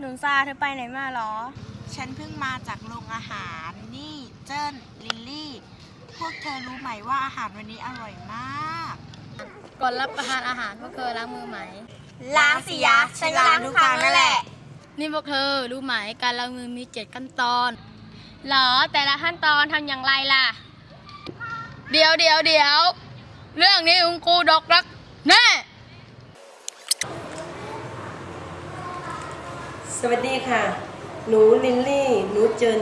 หนุนซาเธอไปไหนมาหรอ ฉันเพิ่งมาจากโรงอาหาร นี่เจิ้นลิลลี่ พวกเธอรู้ไหมว่าอาหารวันนี้อร่อยมาก ก่อนรับประทานอาหารพวกเธอล้างมือไหม ล้างสิยะฉันก็ล้างทุกครั้งนั่นแหละ นี่พวกเธอรู้ไหมการล้างมือมีเจ็ดขั้นตอน หรอแต่ละขั้นตอนทำอย่างไรล่ะ เดี๋ยวเดี๋ยวเดี๋ยวเรื่องนี้คุณครูดอกรักแน่ สวัสดีค่ะ หนูลินลี่ หนูเจิน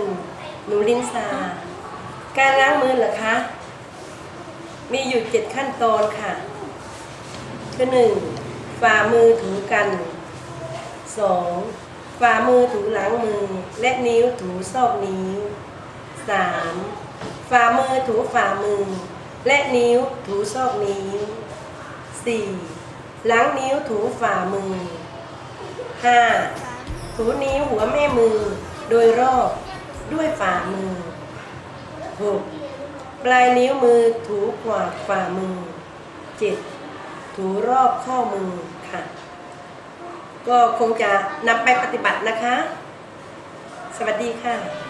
หนูลินซา การล้างมือเหรอคะ มีอยู่เจ็ดขั้นตอนค่ะ คือหนึ่งฝ่ามือถูกันสองฝ่ามือถูหลังมือ และนิ้วถูซอกนิ้วสามฝ่ามือถูฝ่ามือ และนิ้วถูซอกนิ้วสี่หลังนิ้วถูฝ่ามือห้า ถูนิ้วหัวแม่มือโดยรอบด้วยฝ่ามือ 6. ปลายนิ้วมือถูขวาฝ่ามือ 7. ถูรอบข้อมือค่ะ ก็คงจะนำไปปฏิบัตินะคะ สวัสดีค่ะ